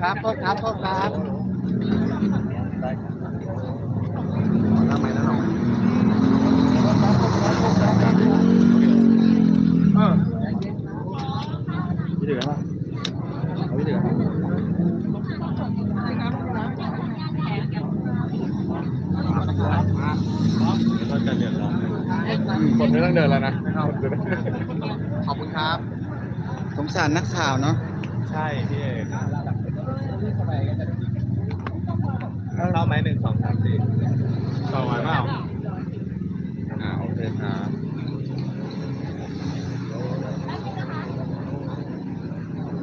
ครับโทษครับโทษครับทำไมแล้วน้องเออพี่เดือดป่ะเอาพี่เดือดป่ะก็จะเดือดร้อนคนไม่ต้องเดินแล้วนะขอบคุณครับ สงสารนักข่าวเนาะ ใช่พี่เอก เข้าไหมหนึ่งสองสามสี่เข้าไหมเปล่าอ่าโอเคครับ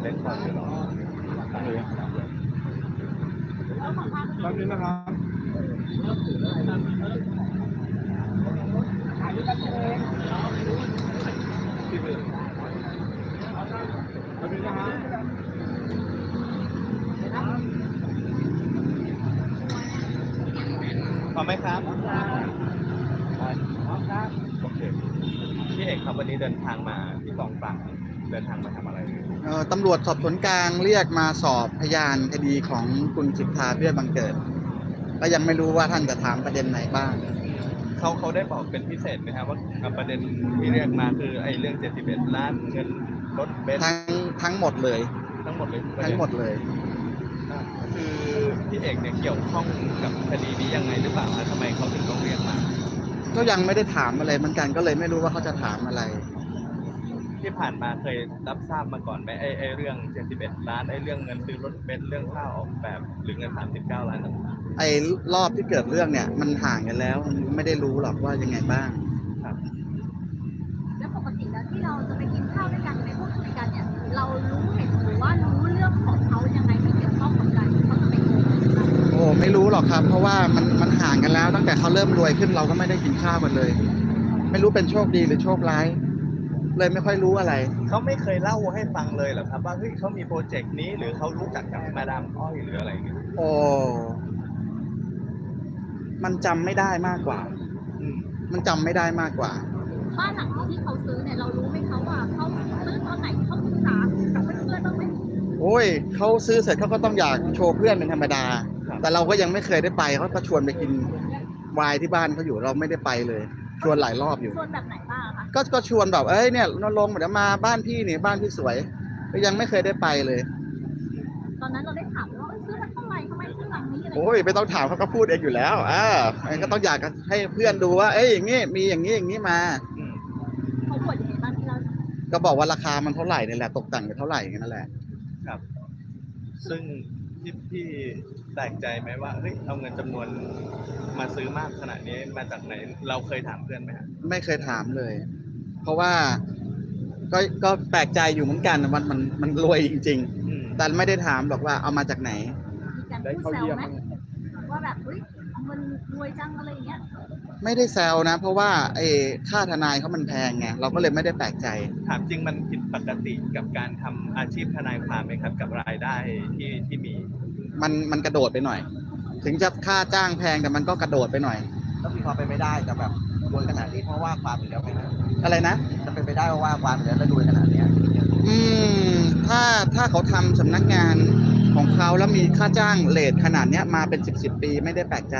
เล่นก่อนอยู่หรอแป๊บนึงนะครับพร้อมไหมครับโอเคพี่ เอกครับวันนี้เดินทางมาที่กองปราบเดินทางมาทำอะไรเอ่อตำรวจสอบสวนกลางเรียกมาสอบพยานคดีของคุณสิทธาเบี้ยบังเกิด ก็ยังไม่รู้ว่าท่านจะถามประเด็นไหนบ้าง เขาเขาได้บอกเป็นพิเศษไหมครับว่าประเด็นที่เรียกมาคือไอ้เรื่อง71ล้านเงินรถเบนซ์ทั้งทั้งหมดเลย ทั้งหมดเลยทั้งหมดเลย คือพี่เอกเนี่ยเกี่ยวข้องกับคดีนี้ยังไงหรือเปล่าคะทำไมเขาถึงต้องเรียกมา ก็ยังไม่ได้ถามอะไรเหมือนกันก็เลยไม่รู้ว่าเขาจะถามอะไร ที่ผ่านมาเคยรับทราบมาก่อนไหมไอ้ไอ้เรื่อง 71 ล้านไอ้เรื่องเงินซื้อรถเบนซ์เรื่องค่าออกแบบ หรือเงิน 39 ล้านต่างไอ้รอบที่เกิดเรื่องเนี่ย มันห่างกันแล้วไม่ได้รู้หรอกว่ายังไงบ้าง ไม่รู้หรอกครับ เพราะว่ามันมันห่างกันแล้ว ตั้งแต่เขาเริ่มรวยขึ้นเราก็ไม่ได้กินข้าวกันเลย ไม่รู้เป็นโชคดีหรือโชคร้าย เลยไม่ค่อยรู้อะไร เขาไม่เคยเล่าให้ฟังเลยเหรอครับว่าเฮ้ยเขามีโปรเจกต์นี้หรือเขารู้จักกับมาดามอ้อยหรืออะไรอย่างเงี้ยโอ้มันจำไม่ได้มากกว่า อืมมันจำไม่ได้มากกว่า บ้านหลังที่เขาซื้อเนี่ยเรารู้ไหมคะว่าเขาซื้อตอนไหนเขาศึกษากับเพื่อนๆบ้างไหมโอ้ยเขาซื้อเสร็จเขาก็ต้องอยากโชว์เพื่อนเป็นธรรมดา แต่เราก็ยังไม่เคยได้ไปเขาก็ชวนไปกินวายที่บ้านเขาอยู่เราไม่ได้ไปเลย ชวนหลายรอบอยู่ ชวนแบบไหนบ้างอะคะก็ก็ชวนแบบเอ้ยเนี่ยนลงค์เดี๋ยวมาบ้านพี่นี่บ้านพี่สวยก็ยังไม่เคยได้ไปเลย ตอนนั้นเราได้ถามไหมว่าเอ้ยซื้อมาเท่าไหร่ทำไมซื้อหลังนี้อะไรอย่างโอ้เงี้ยยไม่ต้องถามเขาก็พูดเองอยู่แล้วอ่าก็ต้องอยากให้เพื่อนดูว่า เอ้ยอย่างงี้มีอย่างงี้อย่างงี้มาอืมเขาบ่นยังไงบ้างที่เราก็บอกว่าราคามันเท่าไหร่นี่แหละตกแต่งไปเท่าไหร่อย่างนั้นแหละครับซึ่งพี่พี่แป ลกใจไหมว่าเฮ้ยเอาเงินจำนวนมาซื้อมากขนาดนี้มาจากไหน เราเคยถามเพื่อนไหมฮะไม่เคยถามเลย เพราะว่าก็ก็แปลกใจอยู่เหมือนกันมันมันมันรวยจริง อืม ๆ แต่ไม่ได้ถามหรอกว่าเอามาจากไหน มีการพูดแซวไหมว่าแบบเฮ้ยเอาเงินรวยจังอะไรอย่างเงี้ยไม่ได้แซวนะ เพราะว่าไอ้ค่าทนายเขามันแพงไงเราก็เลยไม่ได้แปลกใจ ถามจริงมันผิดปกติกับการทำอาชีพทนายความไหมครับ กับรายได้ที่ที่มี มันมันกระโดดไปหน่อย ถึงจะค่าจ้างแพงแต่มันก็กระโดดไปหน่อย ก็มีความเป็นไปได้แต่แบบรวยขนาดนี้เพราะว่าความอยู่แล้วไหมครับอะไรนะ จะเป็นไปได้ว่าความอยู่แล้วแล้วรวยขนาดเนี้ยอืมถ้าถ้าเขาทำสำนักงานของเขาแล้วมีค่าจ้างเลทขนาดเนี้ยมาเป็นสิบสิบปีไม่ได้แปลกใจ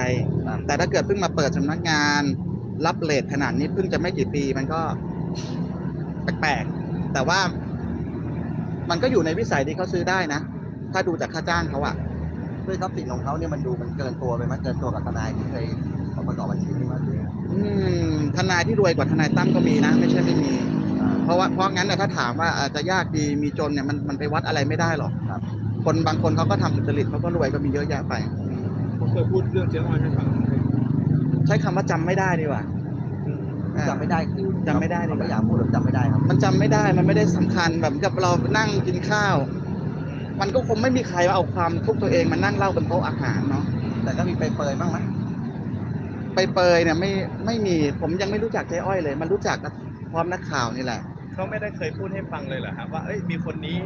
แต่ถ้าเกิดเพิ่งมาเปิดสำนักงาน รับเลทขนาดนี้เพิ่งจะไม่กี่ปีมันก็แปลกๆแต่ว่า มันก็อยู่ในวิสัยที่เขาซื้อได้นะ ถ้าดูจากค่าจ้างเขาอะ ด้วยทรัพย์สินของเขาเนี่ยมันดูมันเกินตัวไปไหมเกินตัวกับทนายที่เคยเอาประกอบอาชีพนี้มาด้วยอืมทนายที่รวยกว่าทนายตั้มก็มีนะ ไม่ใช่ไม่มี เพราะว่าเพราะงั้นนะถ้าถามว่าอาจจะยากดีมีจนเนี่ยมันมันไปวัดอะไรไม่ได้หรอกครับ คนบางคนเขาก็ทำสุจริตเขาก็รวยก็มีเยอะแยะไป ผมเคยพูดเรื่องเจ๊อ้อยให้ฟังใช้คำว่าจำไม่ได้ดีกว่าอ่าจำไม่ได้คือจำไม่ได้ดีกว่าเขาไม่อยากพูดหรือจำไม่ได้ครับ มันจำไม่ได้ มันไม่ได้สำคัญแบบกับเรานั่งกินข้าว มันก็คงไม่มีใครว่าเอาความทุกข์ตัวเองมานั่งเล่าบนโต๊ะอาหารเนาะแต่ก็มีไปเปรยๆบ้างไหมไปเปยเนี่ยไม่ไม่มีผมยังไม่รู้จักเจ๊อ้อยเลย มันรู้จักกับพร้อมนักข่าวนี่แหละเขาไม่ได้เคยพูดให้ฟังเลยเหรอครับว่าเอ้ยมีคนนี้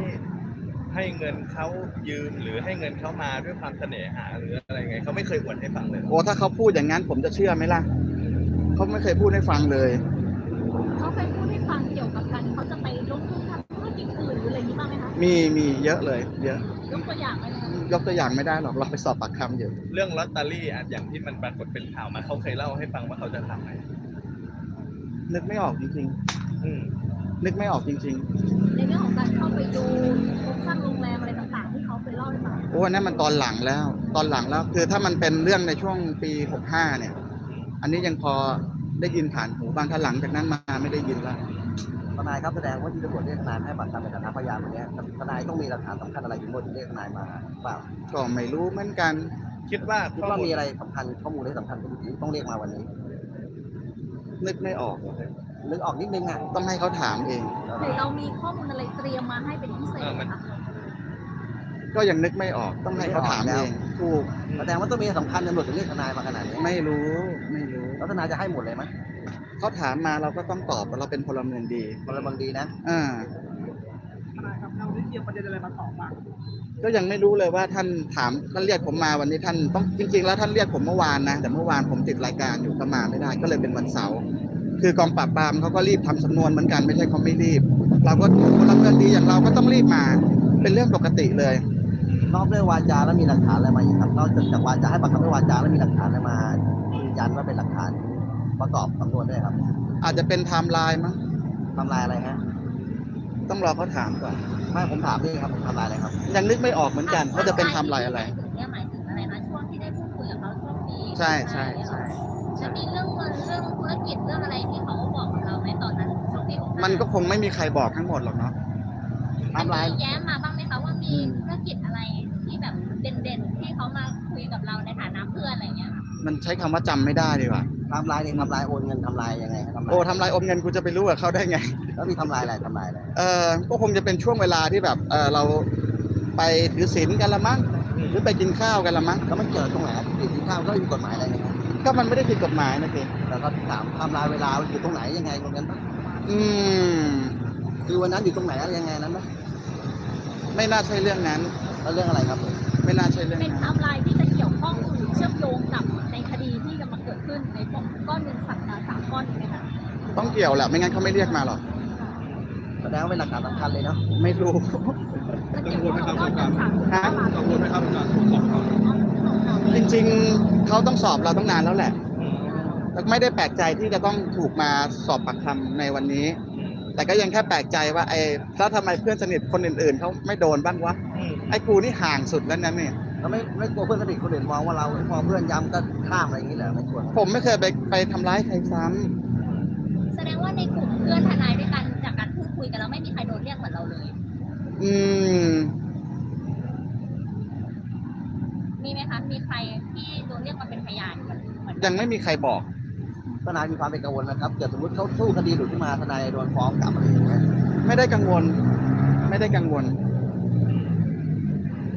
ให้เงินเขายืมหรือให้เงินเขามาด้วยความเสน่หาหรืออะไรไงเขาไม่เคยอวดให้ฟังเลยเหรอโอ้ถ้าเขาพูดอย่างนั้นผมจะเชื่อไหมล่ะเขาไม่เคยพูดให้ฟังเลยเขาเคยพูด มคะมีมีเยอะเลยเยอะ ยกตัวอย่างไหมคะอืมยกตัวอย่างไม่ได้หรอกเราไปสอบปากคำอยู่ เรื่องลอตเตอรี่อะอย่างที่มันปรากฏเป็นข่าวมาเขาเคยเล่าให้ฟังว่าเขาจะทำไหมนึกไม่ออกจริง อืมๆ นึกไม่ออกจริง ในเรื่องของการเข้าไปดูโครงสร้างโรงแรมอะไรต่างๆ ที่เขาเคยเล่าให้ฟังๆ โอ้อันนั่นมันตอนหลังแล้ว ตอนหลังแล้วคือถ้ามันเป็นเรื่องในช่วงปีหกห้าเนี่ย อันนี้ยังพอได้ยินผ่านหูบางถ้าหลังจากนั้นมาไม่ได้ยินแล้ว ทนายครับแสดงว่าที่ตำรวจเรียกทนายให้ปากคำในฐานะพยานวันเนี้ยทนายต้องมีหลักฐานสำคัญอะไรถึงถึงเรียกทนายมาเปล่าก็ไม่รู้เหมือนกัน คิดว่าคิดว่ามีอะไรสำคัญข้อมูลอะไรสำคัญที่ต้องเรียกมาวันนี้ นึกไม่ออกนึกออกนิดนึงอะต้องให้เขาถามเองหรือเรามีข้อมูลอะไรเตรียมมาให้เป็นพิเศษไหมคะก็ยังนึกไม่ออกต้องให้เขาถามเองถูกแสดงว่าต้องมีสำคัญตำรวจถึงเรียกทนายมาขนาดนี้ไม่รู้ไม่รู้แล้วทนายจะให้หมดเลยไหม เขาถามมาเราก็ต้องตอบว่าเราเป็นพลเมืองดีพลเมืองดีนะอ่าทนายครับเราได้เตรียมประเด็นอะไรมาตอบบ้างก็ยังไม่รู้เลยว่าท่านถามท่านเรียกผมมาวันนี้ท่านต้องจริง ๆ แล้วท่านเรียกผมเมื่อวานนะแต่เมื่อวานผมติดรายการอยู่ก็มาไม่ได้ ก็เลยเป็นวันเสาร์คือกองปราบปรามเขาก็รีบทำสำนวนเหมือนกันไม่ใช่เขาไม่รีบ เราก็พลเมืองดีอย่างเราก็ต้องรีบมาเป็นเรื่องปกติเลยนอกเรื่องวาจาแล้วมีหลักฐานอะไรมาอีกครับนอกจากวาจาให้ปากคำด้วยวาจาแล้วมีหลักฐานอะไรมายืนยันว่าเป็นหลักฐาน ประกอบสำนวนด้วยครับอาจจะเป็นไทม์ไลน์มั้งทำลายอะไรฮะต้องรอเขาถามก่อนไม่ผมถามนี่ครับผมทำลายอะไรครับ ยังนึกไม่ออกเหมือนกันว่าจะเป็นไทม์ไลน์อะไร เนี่ยหมายถึงอะไรนะช่วงที่ได้พูดคุยกับเขาช่วงปีใช่ใช่ใช่จะมีเรื่องเงินเรื่องธุรกิจเรื่องอะไรที่เขาบอกกับเราไหมตอนนั้นช่วงปีหกห้ามันก็คงไม่มีใครบอกทั้งหมดหรอกเนาะมันทำลายมีแย้มมาบ้างไหมคะว่ามีอืมธุรกิจอะไรที่แบบเด่นๆที่เขามาคุยกับเราในฐานะเพื่อนอะไรเงี้ยค่ะมันใช้คำว่าจำไม่ได้ดีกว่า ทำลายเนี่ยทำลายโอนเงินทำลายยังไงทำลายโอ้ทำลายอมเงินกูจะไปรู้กับเขาได้ไง แล้วมีทำลายอะไรทำลายอะไรเออก็คงจะเป็นช่วงเวลาที่แบบเออเราไปถือศีลกันละมั้งหรือไปกินข้าวกันละมั้งแล้วมันเกิดตรงไหนที่กินข้าวก็มีกฎหมายอะไรนะครับก็มันไม่ได้ผิดกฎหมายนะสิแต่ก็ถามทำลายเวลาอยู่ตรงไหนยังไงตรงนั้นปะอืม คือวันนั้นอยู่ตรงไหนอะไรยังไงนั้นปะไม่น่าใช่เรื่องนั้นแล้วเรื่องอะไรครับผมไม่น่าใช่เรื่องเป็นนั้นไทม์ไลน์ที่จะเกี่ยวข้องหรือเชื่อมโยงกับในค ขึ้นในก้อนเงินสักสามก้อนถูกไหมคะต้องเกี่ยวแหละไม่งั้นเขาไม่เรียกมาหรอกแสดงว่าเป็นหลักฐานสำคัญเลยเนาะไม่รู้จะเกี่ยวข้องกับก้อนเงินสามสิบฮะล้านบาทกังวลไหมครับในการตรวจสอบเขาจริงๆเขาต้องสอบเราตั้งนานแล้วแหละแต่ไม่ได้แปลกใจที่จะต้องถูกมาสอบปากคำในวันนี้ แต่ก็ยังแค่แปลกใจว่าไอ้แล้วทำไมเพื่อนสนิทคนอื่นๆเขาไม่โดนบ้างวะไอ้กูนี่ห่างสุดแล้วนะเนี่ย แล้วไม่ไม่กลัวเพื่อนสนิทคนอื่นมองว่าเราพอเพื่อนย้ำก็ข้ามอะไรอย่างนี้เหรอไม่กลัวครับผมไม่เคยไปไปทำร้ายใครซ้ำแสดงว่าในกลุ่มเพื่อนทนายด้วยกันจากการพูดคุยกันแล้วไม่มีใครโดนเรียกเหมือนเราเลยอืม มีไหมคะมีใครที่โดนเรียกมาเป็นพยานเหมือนเหมือนยังไม่มีใครบอก ทนายมีความเป็นกังวลนะครับเกิดสมมติเขาสู้คดีหลุดขึ้นมาทนายโดนฟ้องกลับอะไรอย่างเงี้ยไม่ได้กังวล ไม่ได้กังวล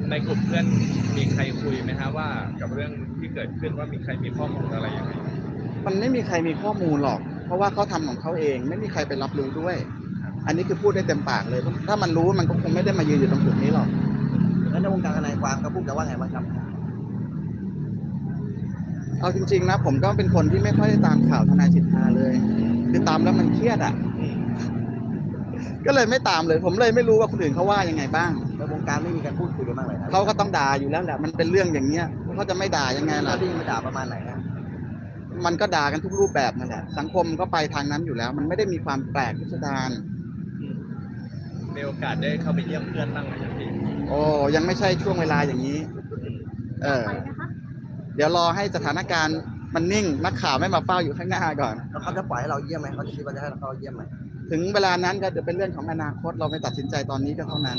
ในกลุ่มเพื่อนมีใครคุยไหมฮะว่ากับเรื่องที่เกิดขึ้นว่ามีใครมีข้อมูลอะไรยังไงมันไม่มีใครมีข้อมูลหรอก เพราะว่าเขาทำของเขาเอง ไม่มีใครไปรับรู้ด้วย อันนี้คือพูดได้เต็มปากเลย ถ้ามันรู้มันก็คงไม่ได้มายืนอยู่ตรงจุดนี้หรอกแล้วในวงการทนายความเขาพูดกันว่าไงบ้างครับเอาจริงๆนะผมก็เป็นคนที่ไม่ค่อยได้ตามข่าวทนายสิทธาเลยคือตามแล้วมันเครียดอะก็เลยไม่ตามเลย ผมเลยไม่รู้ว่าคนอื่นเขาว่ายังไงบ้างในวง การไม่มีการพูดคุยกันบ้างเลยนะเขาก็ต้องด่าอยู่แล้วแหละมันเป็นเรื่องอย่างเงี้ยเขาจะไม่ด่ายังไงแล้ล่ะวที่มาด่าประมาณไหนครับมันก็ด่ากันทุกรูปแบบนั่นแหละ สังคมก็ไปทางนั้นอยู่แล้ว มันไม่ได้มีความแปลกพิสดารมีโอกาสได้เข้าไปเยี่ยมเพื่อนบ้างไหมครับพี่โอ้ยังไม่ใช่ช่วงเวลาอย่างนี้ เออไปนะคะเดี๋ยวรอให้สถานการณ์มันนิ่งนักข่าวไม่มาเฝ้าอยู่ข้างหน้าก่อน แล้วเขาจะปล่อยให้เราเยี่ยมไหมเขาจะคิดว่าจะให้เราเยี่ยมไหม ถึงเวลานั้นก็เดี๋ยวเป็นเรื่องของอนาคต เราไม่ตัดสินใจตอนนี้ก็เท่านั้น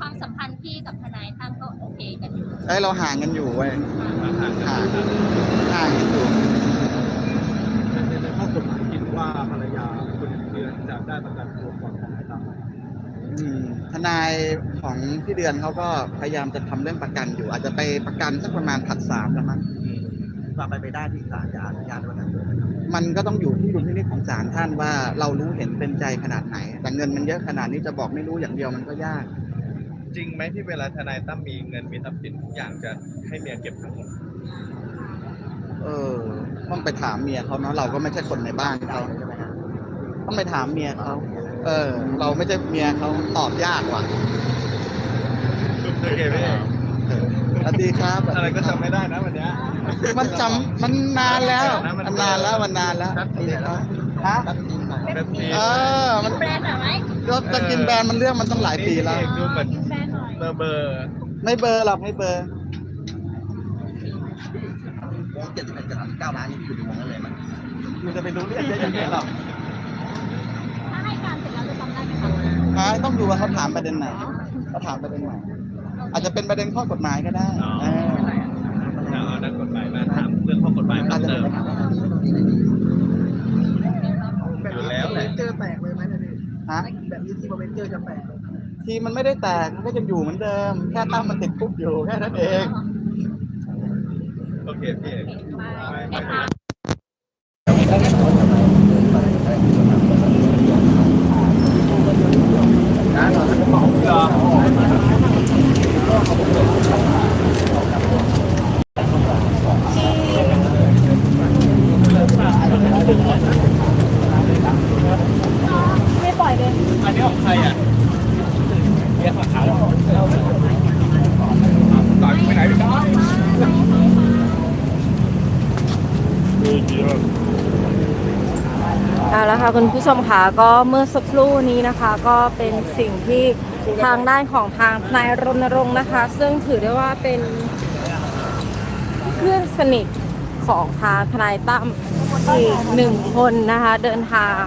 ความสัมพันธ์พี่กับทนายตั้มก็โอเคกันอยู่ไอ้ยเราห่างกันอยู่เว้ยมาห่างกันห่างห่างกันอยู่ในในข้อกฎหมายคิดว่าภรรยาคุณเดือนจะได้ประกันตัวก่อนทนายตั้มไหมอืมทนายของพี่เดือนเขาก็พยายามจะทำเรื่องประกันอยู่ อาจจะไปประกันสักประมาณผัดสามแล้วมั้งว่าไปไปได้ที่ศาลจะอนุญาตประกันตัวไหมครับ มันก็ต้องอยู่ที่ดุลพินิจของศาลท่านว่าเรารู้เห็นเป็นใจขนาดไหน แต่เงินมันเยอะขนาดนี้จะบอกไม่รู้อย่างเดียวมันก็ยาก จริงไหมที่เวลาทนายตั้มมีเงินมีทรัพย์สินทุกอย่างจะให้เมียเก็บทั้งหมดเออ ต้องไปถามเมียเขาเนาะเราก็ไม่ใช่คนในบ้านได้เขาเลยใช่ไหมครับต้องไปถามเมียเขาเออ เราไม่ใช่เมียเขาตอบยากว่ะโอเคพี่เออ วัสดีครับอะไรก็จำไม่ได้นะวันเนี้ยมันจำมันนานแล้วนะมันมันนานแล้วมันนานแล้วแป๊บทีแล้วฮะแป๊บทีหน่อยแป๊บนี้เออมันแบรนด์หน่อยไหมก็ตะกินแบรนด์มันเรื่องมันต้องหลายปีแล้วนี่ดูเหมือนแบรนด์หน่อยเบอร์เบอร์ไม่เบอร์หรอกไม่เบอร์วงเจ็ดสิบเอ็ดกับเก้าล้านนี่อยู่ในวงนั้นเลยมันมันจะไปรู้เรื่องเยอะอย่างนี้หรอกถ้าให้การเสร็จแล้วจะจำได้ไหมคะฮะต้องดูว่าเขาถามประเด็นไหนเขาถามประเด็นไหน อาจจะเป็นประเด็นข้อกฎหมายก็ได้เออเอาเอานักกฎหมายมาถามเรื่องข้อกฎหมายเพิ่จมจะเติมอยู่แล้วแหละ เจอแตกเลยไหมเนี่ยฮะแบบนี้ที่มเวนเจอจะแตกเลยทีมมันไม่ได้แตกมันก็จะอยู่เหมือนเดิม แค่ตั้งมันติดคุกอยู่แค่นั้นเอง โอเคพี่เอกไปไม่ปล่อยเลย อันนี้ของใครอะเรียกมาขาวต่อยไปไหนไปได้ เอาละ คุณผู้ชมค่ะก็เมื่อสักครู่นี้นะคะก็เป็นสิ่งที่ทางด้านของทางนายรณรงค์นะคะ ซึ่งถือได้ว่าเป็นเพื่อนสนิทของทางทนายตั้มอีกหนึ่งคนนะคะ เดินทาง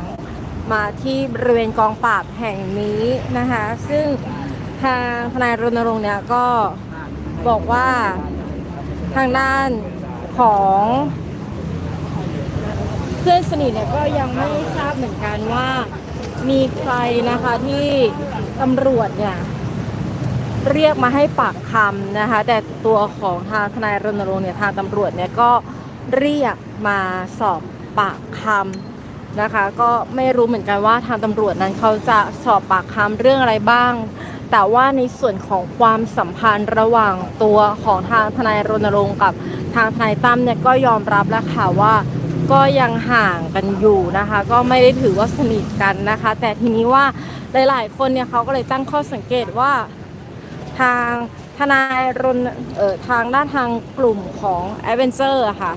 มาที่บริเวณกองปราบแห่งนี้นะคะ ซึ่งทางทนายรณรงค์เนี่ยก็บอกว่าทางด้านของ เพื่อนสนิทเนี่ยก็ยังไม่ทราบเหมือนกันว่ามีใครนะคะที่ตำรวจเนี่ยเรียกมาให้ปากคำนะคะ แต่ตัวของทางทนายรณรงค์เนี่ยทางตำรวจเนี่ยก็เรียกมาสอบปากคำนะคะ ก็ไม่รู้เหมือนกันว่าทางตำรวจนั้นเขาจะสอบปากคำเรื่องอะไรบ้าง แต่ว่าในส่วนของความสัมพันธ์ระหว่างตัวของทางทนายรณรงค์กับทางทนายตั้มเนี่ยก็ยอมรับแล้วค่ะว่า ก็ยังห่างกันอยู่นะคะ ก็ไม่ได้ถือว่าสนิทกันนะคะ แต่ทีนี้ว่าหลาย ๆ คนเนี่ยเขาก็เลยตั้งข้อสังเกตว่าทางทนายรณเอ่อทางด้านทางกลุ่มของ a d v e n t u r e อะค่ะ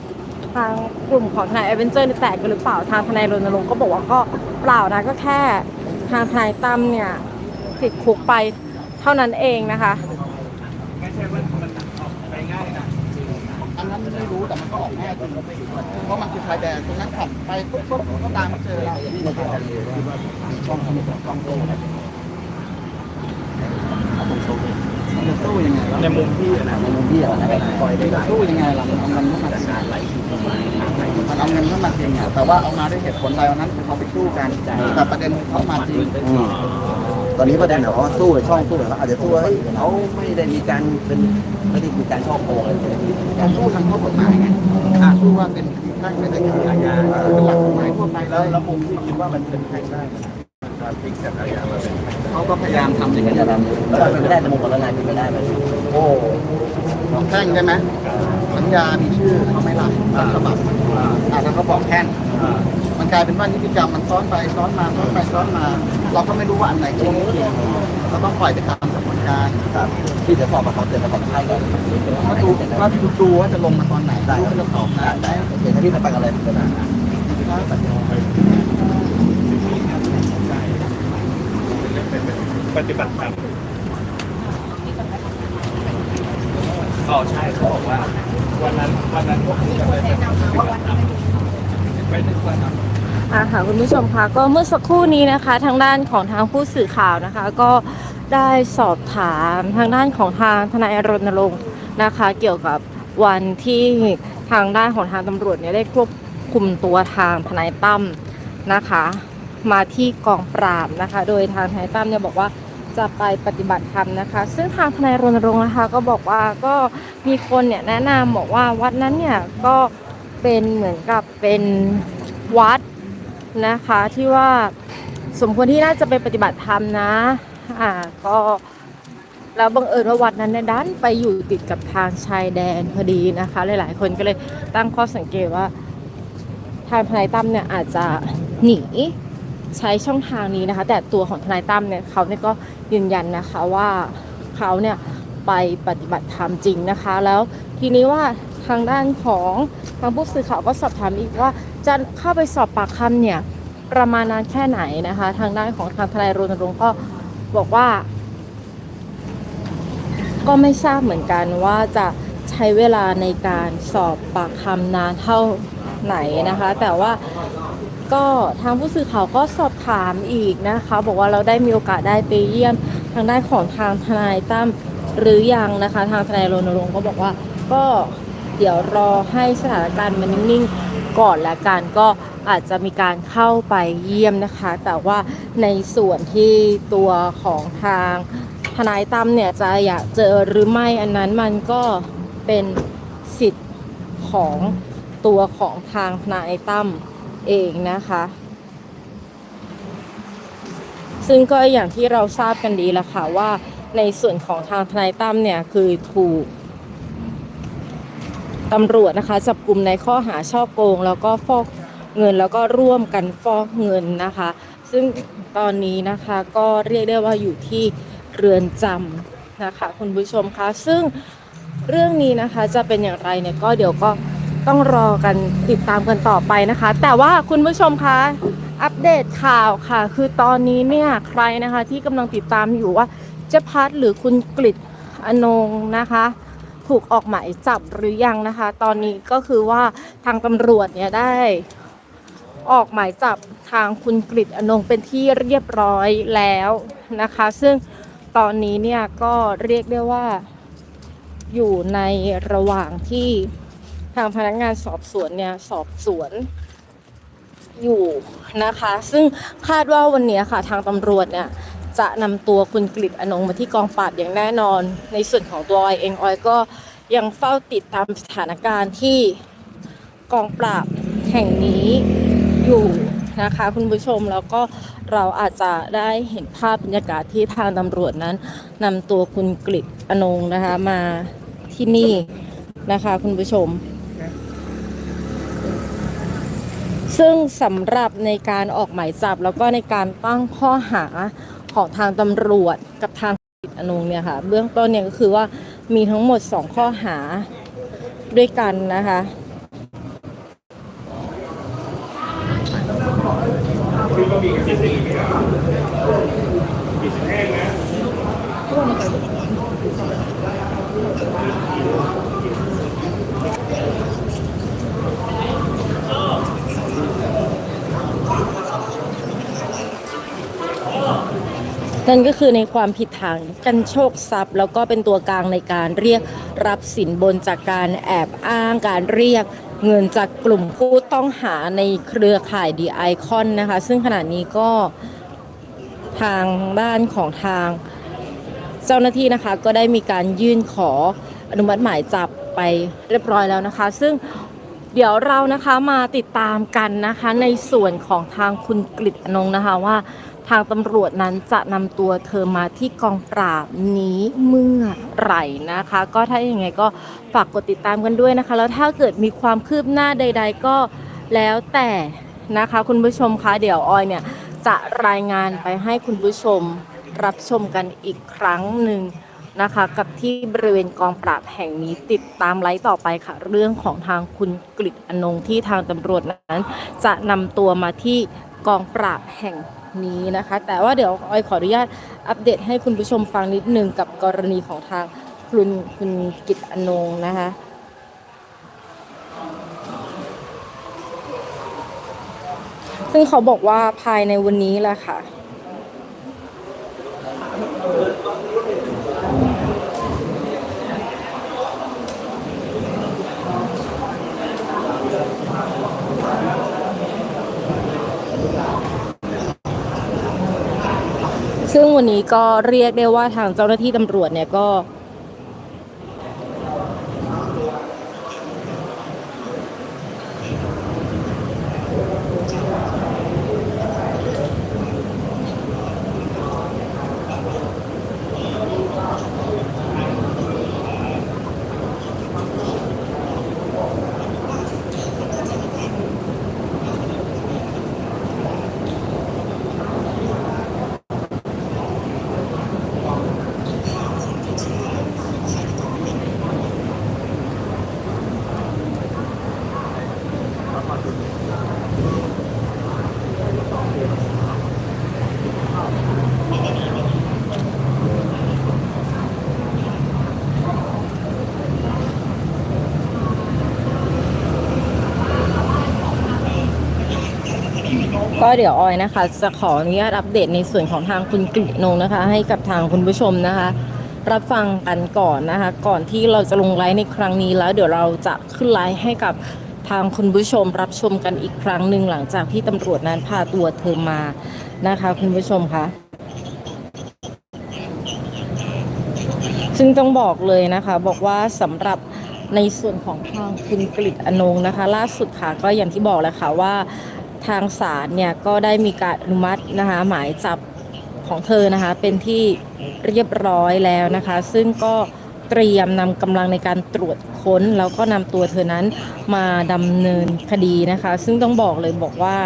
ทางกลุ่มของทนาย a d v e n t u r e เนี่ยแตกกันหรือเปล่าทางทนายรณรงค์ก็บอกว่าก็เปล่านะก็แค่ทางทนายตั้มเนี่ยติดคุกไปเท่านั้นเองนะคะ อันนั้นไม่ รู้แต่มันก็ออกแน่จริงเพราะมันคือชายแดนตรงนั้นขับไปปุ๊บปุ๊บก็ตามมาเจอเราที่เราช่องช่องโซ่มันจะสู้ยังไงในมุมพี่อะนะในมุมพี่อะนะจะสู้ยังไงล่ะมันเอาเงินเข้ามามันเอาเงินเข้ามาจริงอะแต่ว่าเอามาด้วยเหตุผลอะไรวันนั้นเขาไปสู้กันแต่ประเด็นเขามาจริง ตอนนี้ประเด็นเหรอว่าสู้ช่องสู้เหรออาจจะสู้ว่าเฮ้ยเขาไม่ได้มีการเป็นไม่ได้มีการช่อโกงอะไรเลยเราสู้ทางข้อกฎหมายไงอ่าสู้ว่าเป็นแพ่งเป็นคดีอาญาเป็นหลักกฎหมายทั่วไปแล้วแล้วมุมที่คิดว่ามันเป็นแพ่งได้การพลิกจากอาญามาเป็นเขาก็พยายามทำอย่างไม่นั้นได้แล้วเป็นไม่ได้ในมุมของทนายเป็นไม่ได้ไหมโอ้แพ่งได้ไหมสัญญามีชื่อเขาไม่รับต้นฉบับอ่าแล้วเขาบอกแพ่ง มันกลายเป็นว่านิติกรรมมันซ้อนไปซ้อนมาซ้อนไปซ้อนมา เราก็ไม่รู้ว่าอันไหนจริงไม่จริงเราต้องปล่อยไปตามกระบวนการครับที่จะสอบประกอบเตือนประกอบให้ก่อนก็ดูก็ดูว่าจะลงมาตอนไหนดูว่าจะตอบได้ได้ได้โอเคถ้าพี่ไปกันอะไรกันนะปฏิบัติธรรมอ๋อใช่เขาบอกว่า วันนั้นวันนั้นพวกคุณจะไปปฏิบัติธรรมไปนึกว่าทำ อ่าค่ะคุณผู้ชมคะก็เมื่อสักครู่นี้นะคะ ทางด้านของทางผู้สื่อข่าวนะคะ ก็ได้สอบถามทางด้านของทางทนายรณรงค์นะคะ เกี่ยวกับวันที่ทางด้านของทางตำรวจเนี่ยได้ควบคุมตัวทางทนายตั้มนะคะ มาที่กองปราบนะคะ โดยทางทนายตั้มเนี่ยบอกว่าจะไปปฏิบัติธรรมนะคะ ซึ่งทางทนายรณรงค์นะคะ ก็บอกว่าก็มีคนเนี่ยแนะนำบอกว่าวัดนั้นเนี่ยก็ เป็นเหมือนกับเป็นวัดนะคะที่ว่าสมควรที่น่าจะไปปฏิบัติธรรมนะอ่าก็แล้วบังเอิญว่าวัดนั้นเนี่ยดันไปอยู่ติดกับทางชายแดนพอดีนะคะ หลาย ๆ คนก็เลยตั้งข้อสังเกตว่า ทางทนายตั้มเนี่ยอาจจะหนีใช้ช่องทางนี้นะคะ แต่ตัวของทนายตั้มเนี่ยเขาเนี่ยก็ยืนยันนะคะว่าเขาเนี่ยไปปฏิบัติธรรมจริงนะคะ แล้วทีนี้ว่า ทางด้านของทางผู้สื่อข่าวก็สอบถามอีกว่าจะเข้าไปสอบปากคำเนี่ยประมาณนานแค่ไหนนะคะ ทางด้านของทางทนายรณรงค์ก็บอกว่า ก็ไม่ทราบเหมือนกันว่าจะใช้เวลาในการสอบปากคำนานเท่าไหนนะคะ แต่ว่าก็ทางผู้สื่อข่าวก็สอบถามอีกนะคะ บอกว่าเราได้มีโอกาสได้ไปเยี่ยมทางด้านของทางทนายตั้มหรือยังนะคะ ทางทนายรณรงค์ก็บอกว่าก็ เดี๋ยวรอให้สถานการณ์มันนิ่งๆก่อนและกันก็อาจจะมีการเข้าไปเยี่ยมนะคะ แต่ว่าในส่วนที่ตัวของทางทนายตั้มเนี่ยจะอยากเจอหรือไม่อันนั้นมันก็เป็นสิทธิ์ของตัวของทางทนายตั้มเองนะคะ ซึ่งก็อย่างที่เราทราบกันดีแล้วค่ะว่าในส่วนของทางทนายตั้มเนี่ยคือถูก ตำรวจนะคะจับกลุ่มในข้อหาช่อโกง แล้วก็ฟอกเงินแล้วก็ร่วมกันฟอกเงินนะคะ ซึ่งตอนนี้นะคะก็เรียกได้ว่าอยู่ที่เรือนจำนะคะ คุณผู้ชมคะซึ่งเรื่องนี้นะคะจะเป็นอย่างไรเนี่ยก็เดี๋ยวก็ต้องรอกันติดตามกันต่อไปนะคะ แต่ว่าคุณผู้ชมคะอัปเดตข่าวค่ะ คือตอนนี้เนี่ยใครนะคะที่กำลังติดตามอยู่ว่าเจ๊พัดหรือคุณกฤษอนงนะคะ ถูกออกหมายจับหรือยังนะคะ ตอนนี้ก็คือว่าทางตำรวจเนี่ยได้ ออกหมายจับทางคุณกฤษอนงเป็นที่เรียบร้อยแล้วนะคะ ซึ่งตอนนี้เนี่ยก็เรียกได้ว่าอยู่ในระหว่างที่ทางพนักงานสอบสวนเนี่ยสอบสวนอยู่นะคะ ซึ่งคาดว่าวันนี้ค่ะทางตำรวจเนี่ย จะนำตัวคุณกฤษอนงมาที่กองปราบอย่างแน่นอน ในส่วนของตัวออยเองออยก็ยังเฝ้าติดตามสถานการณ์ที่กองปราบแห่งนี้อยู่นะคะคุณผู้ชมแล้วก็เราอาจจะได้เห็นภาพบรรยากาศที่ทางตำรวจนั้นนำตัวคุณกฤษอนงนะคะมาที่นี่นะคะคุณผู้ชม ซึ่งสำหรับในการออกหมายจับแล้วก็ในการตั้งข้อหา ของทางตำรวจกับทางอนงเนี่ยค่ะ เบื้องต้นเนี่ยก็คือว่ามีทั้งหมด 2 ข้อหาด้วยกันนะคะ นั่นก็คือในความผิดฐานกันโชคทรัพย์ แล้วก็เป็นตัวกลางในการเรียกรับสินบนจากการแอบอ้างการเรียกเงินจากกลุ่มผู้ต้องหาในเครือข่ายดีไอคอนนะคะ ซึ่งขณะนี้ก็ทางด้านของทางเจ้าหน้าที่นะคะ ก็ได้มีการยื่นขออนุมัติหมายจับไปเรียบร้อยแล้วนะคะ ซึ่งเดี๋ยวเรานะคะมาติดตามกันนะคะในส่วนของทางคุณกฤษอนงนะคะว่า ทางตำรวจนั้นจะนำตัวเธอมาที่กองปราบนี้เมื่อไหร่นะคะ ก็ถ้าอย่างไงก็ฝากกดติดตามกันด้วยนะคะ แล้วถ้าเกิดมีความคืบหน้าใด ๆ ก็แล้วแต่นะคะ คุณผู้ชมคะเดี๋ยวออยเนี่ยจะรายงานไปให้คุณผู้ชมรับชมกันอีกครั้งหนึ่งนะคะ กับที่บริเวณกองปราบแห่งนี้ติดตามไลฟ์ต่อไปค่ะ เรื่องของทางคุณกฤษอนงที่ทางตำรวจนั้น จะนำตัวมาที่กองปราบแห่ง นี้นะคะ แต่ว่าเดี๋ยวออยขออนุญาตอัปเดตให้คุณผู้ชมฟังนิดนึงกับกรณีของทางคุณคุณกิตอนงนะคะซึ่งเขาบอกว่าภายในวันนี้แหละค่ะ ซึ่งวันนี้ก็เรียกได้ว่าทางเจ้าหน้าที่ตำรวจเนี่ยก็ ก็เดี๋ยวออยนะคะ จะขออนุญาตอัปเดตในส่วนของทางคุณกฤนงนะคะ ให้กับทางคุณผู้ชมนะคะ รับฟังกันก่อนนะคะ ก่อนที่เราจะลงไลฟ์ในครั้งนี้แล้ว เดี๋ยวเราจะขึ้นไลฟ์ให้กับ ทางคุณผู้ชมรับชมกันอีกครั้งหนึ่งหลังจากที่ตำรวจนั้นพาตัวเธอมานะคะคุณผู้ชมคะซึ่งต้องบอกเลยนะคะ บอกว่าสำหรับในส่วนของทางคุณกฤษอนงนะคะ ล่าสุดค่ะก็อย่างที่บอกแล้วค่ะว่าทางศาลเนี่ยก็ได้มีการอนุมัตินะคะหมายจับของเธอนะคะเป็นที่เรียบร้อยแล้วนะคะ ซึ่งก็ เตรียมนำกำลังในการตรวจค้น แล้วก็นำตัวเธอนั้นมาดำเนินคดีนะคะ ซึ่งต้องบอกเลยบอกว่า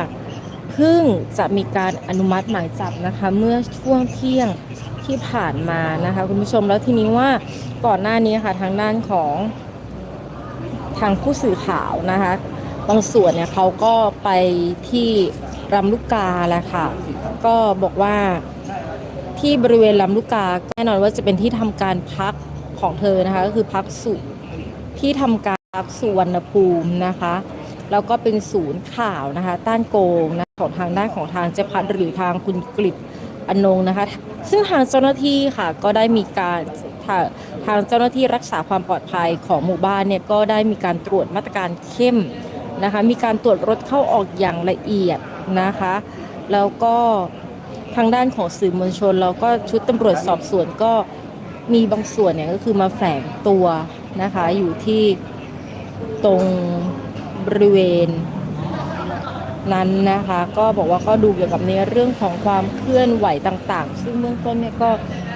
เพิ่งจะมีการอนุมัติหมายจับนะคะ เมื่อช่วงเที่ยงที่ผ่านมานะคะคุณผู้ชมแล้วทีนี้ว่าก่อนหน้านี้ค่ะทางด้านของทางผู้สื่อข่าวนะคะบางส่วนเนี่ยเขาก็ไปที่ลำลูกกาแหละค่ะ ก็บอกว่าที่บริเวณลำลูกกาแน่นอนว่าจะเป็นที่ทำการพัก ของเธอนะคะก็คือพักสุที่ทำการพักสุวรรณภูมินะคะ แล้วก็เป็นศูนย์ข่าวนะคะ ต้านโกงนะของทางด้านของทางเจพัดหรือทางคุณกฤษอนงนะคะ ซึ่งทางเจ้าหน้าที่ค่ะก็ได้มีการทางทางเจ้าหน้าที่รักษาความปลอดภัยของหมู่บ้านเนี่ยก็ได้มีการตรวจมาตรการเข้มนะคะ มีการตรวจรถเข้าออกอย่างละเอียดนะคะ แล้วก็ทางด้านของสื่อมวลชน แล้วก็ชุดตำรวจสอบสวนก็ มีบางส่วนเนี่ยก็คือมาแฝงตัวนะคะ อยู่ที่ตรงบริเวณนั้นนะคะ ก็บอกว่าก็ดูเกี่ยวกับในเรื่องของความเคลื่อนไหวต่างๆ ซึ่งเบื้องต้นเนี่ยก็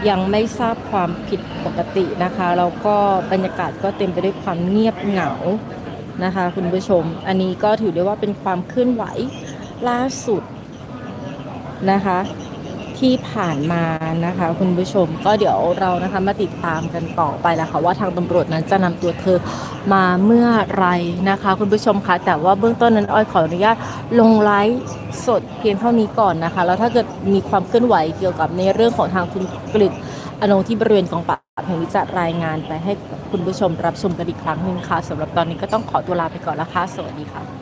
ยังไม่ทราบความผิดปกตินะคะแล้วก็บรรยากาศก็เต็มไปด้วยความเงียบเหงานะคะ คุณผู้ชม อันนี้ก็ถือได้ว่าเป็นความเคลื่อนไหวล่าสุดนะคะ ที่ผ่านมานะคะ คุณผู้ชมก็เดี๋ยวเรานะคะมาติดตามกันต่อไปแล้วค่ะว่าทางตำรวจนั้นจะนำตัวเธอมาเมื่อไรนะคะ คุณผู้ชมคะแต่ว่าเบื้องต้นนั้นอ้อยขออนุญาตลงไลฟ์สดเพียงเท่านี้ก่อนนะคะ แล้วถ้าเกิดมีความเคลื่อนไหวเกี่ยวกับในเรื่องของทางคุณกฤษอนงที่บริเวณกองปราบแห่งนี้จะรายงานไปให้คุณผู้ชมรับชมกันอีกครั้งหนึ่งค่ะสำหรับตอนนี้ก็ต้องขอตัวลาไปก่อนแล้วค่ะสวัสดีค่ะ